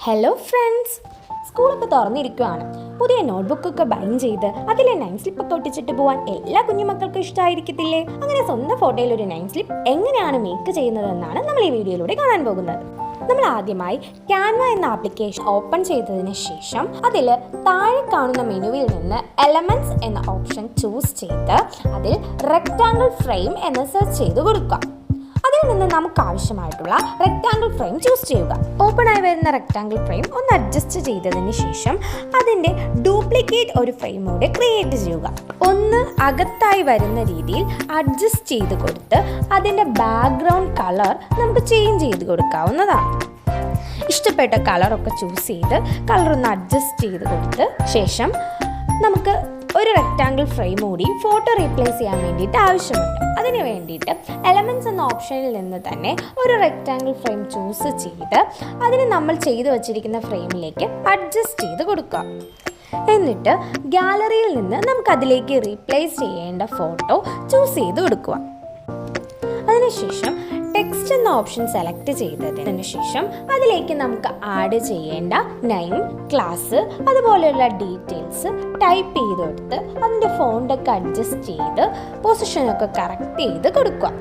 Hello friends സ്കൂളൊക്കെ തുറന്നിരിക്കുവാണ്. പുതിയ നോട്ട്ബുക്കൊക്കെ ബൈൻ ചെയ്ത് അതിലെ നൈൻ സ്ലിപ്പ് ഒക്കെ ഒട്ടിച്ചിട്ട് പോകാൻ എല്ലാ കുഞ്ഞുമക്കൾക്കും ഇഷ്ടമായിരിക്കത്തില്ലേ അങ്ങനെ സ്വന്തം ഫോട്ടോയിൽ ഒരു നൈൻ സ്ലിപ്പ് എങ്ങനെയാണ് മേക്ക് ചെയ്യുന്നതെന്നാണ് നമ്മൾ ഈ വീഡിയോയിലൂടെ കാണാൻ പോകുന്നത്. നമ്മൾ ആദ്യമായി ക്യാൻവ എന്ന ആപ്ലിക്കേഷൻ ഓപ്പൺ ചെയ്തതിന് ശേഷം അതിൽ താഴെ കാണുന്ന മെനുവിൽ നിന്ന് എലമെന്റ്സ് എന്ന ഓപ്ഷൻ ചൂസ് ചെയ്ത് അതിൽ റെക്റ്റാങ്കിൾ ഫ്രെയിം എന്ന് സെർച്ച് ചെയ്ത് കൊടുക്കുക നിന്ന് നമുക്ക് ആവശ്യമായിട്ടുള്ള റെക്റ്റാങ്കിൾ ഫ്രെയിം ചൂസ് ചെയ്യുക. ഓപ്പൺ ആയി വരുന്ന റെക്റ്റാങ്കിൾ ഫ്രെയിം ഒന്ന് അഡ്ജസ്റ്റ് ചെയ്തതിന് ശേഷം അതിന്റെ ഡ്യൂപ്ലിക്കേറ്റ് ഒരു ഫ്രെയിം കൂടെ ക്രിയേറ്റ് ചെയ്യുക. ഒന്ന് അകത്തായി വരുന്ന രീതിയിൽ അഡ്ജസ്റ്റ് ചെയ്ത് കൊടുത്ത് അതിന്റെ ബാക്ക്ഗ്രൗണ്ട് കളർ നമുക്ക് ചേഞ്ച് ചെയ്ത് കൊടുക്കാവുന്നതാണ്. ഇഷ്ടപ്പെട്ട കളറൊക്കെ ചൂസ് ചെയ്ത് കളർ ഒന്ന് അഡ്ജസ്റ്റ് ചെയ്ത് കൊടുത്ത് ശേഷം നമുക്ക് ഒരു റെക്റ്റാങ്കിൾ ഫ്രെയിം കൂടി ഫോട്ടോ റീപ്ലേസ് ചെയ്യാൻ വേണ്ടിയിട്ട് ആവശ്യമുണ്ട്. അതിന് വേണ്ടിയിട്ട് എലമെന്റ്സ് എന്ന ഓപ്ഷനിൽ നിന്ന് തന്നെ ഒരു റെക്റ്റാങ്കിൾ ഫ്രെയിം ചൂസ് ചെയ്ത് അതിന് നമ്മൾ ചെയ്തു വച്ചിരിക്കുന്ന ഫ്രെയിമിലേക്ക് അഡ്ജസ്റ്റ് ചെയ്ത് കൊടുക്കുക. എന്നിട്ട് ഗാലറിയിൽ നിന്ന് നമുക്ക് അതിലേക്ക് റീപ്ലേസ് ചെയ്യേണ്ട ഫോട്ടോ ചൂസ് ചെയ്ത് കൊടുക്കുക. അതിനുശേഷം ടെക്സ്റ്റ് എന്ന ഓപ്ഷൻ സെലക്ട് ചെയ്തതിന് ശേഷം അതിലേക്ക് നമുക്ക് ആഡ് ചെയ്യേണ്ട നെയിം ക്ലാസ് അതുപോലെയുള്ള ഡീറ്റെയിൽസ് ടൈപ്പ് ചെയ്ത് കൊടുത്ത് അതിന്റെ ഫോണ്ടൊക്കെ അഡ്ജസ്റ്റ് ചെയ്ത് പൊസിഷനൊക്കെ കറക്റ്റ് ചെയ്ത് കൊടുക്കുക.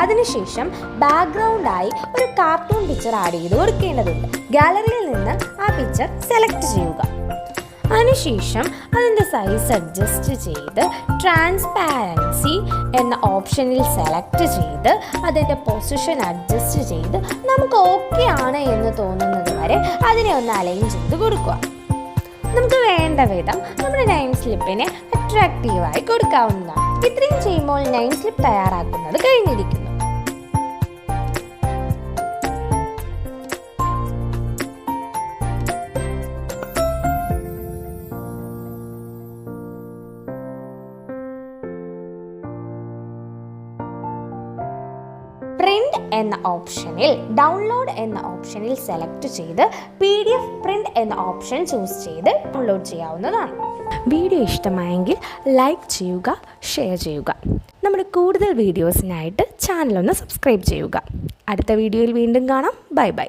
അതിനുശേഷം ബാക്ക്ഗ്രൗണ്ടായി ഒരു കാർട്ടൂൺ പിക്ചർ ആഡ് ചെയ്ത് കൊടുക്കേണ്ടതുണ്ട്. ഗാലറിയിൽ നിന്ന് ആ പിക്ചർ സെലക്ട് ചെയ്യുക. അതിനുശേഷം അതിന്റെ സൈസ് അഡ്ജസ്റ്റ് ചെയ്ത് ട്രാൻസ്പാരൻസി എന്ന ഓപ്ഷനിൽ സെലക്ട് ചെയ്ത് അതിന്റെ പൊസിഷൻ അഡ്ജസ്റ്റ് ചെയ്ത് നമുക്ക് ഓക്കെ ആണ് എന്ന് തോന്നുന്നത് വരെ അതിനെ ഒന്ന് അലൈൻ ചെയ്ത് കൊടുക്കുക. നമുക്ക് വേണ്ട വിധം നമ്മുടെ നൈൻ സ്ലിപ്പിനെ അട്രാക്റ്റീവായി കൊടുക്കാവുന്നതാണ്. ഇത്രയും ചെയ്യുമ്പോൾ നൈൻ സ്ലിപ്പ് തയ്യാറാക്കുന്നത് കഴിഞ്ഞിരിക്കുന്നു. എന്ന ഓപ്ഷനിൽ ഡൗൺലോഡ് എന്ന ഓപ്ഷനിൽ സെലക്ട് ചെയ്ത് പി ഡി എഫ് പ്രിന്റ് എന്ന ഓപ്ഷൻ ചൂസ് ചെയ്ത് ഡൗൺലോഡ് ചെയ്യാവുന്നതാണ്. വീഡിയോ ഇഷ്ടമായെങ്കിൽ ലൈക്ക് ചെയ്യുക ഷെയർ ചെയ്യുക. നമ്മുടെ കൂടുതൽ വീഡിയോസിനായിട്ട് ചാനലൊന്ന് സബ്സ്ക്രൈബ് ചെയ്യുക. അടുത്ത വീഡിയോയിൽ വീണ്ടും കാണാം. Bye bye.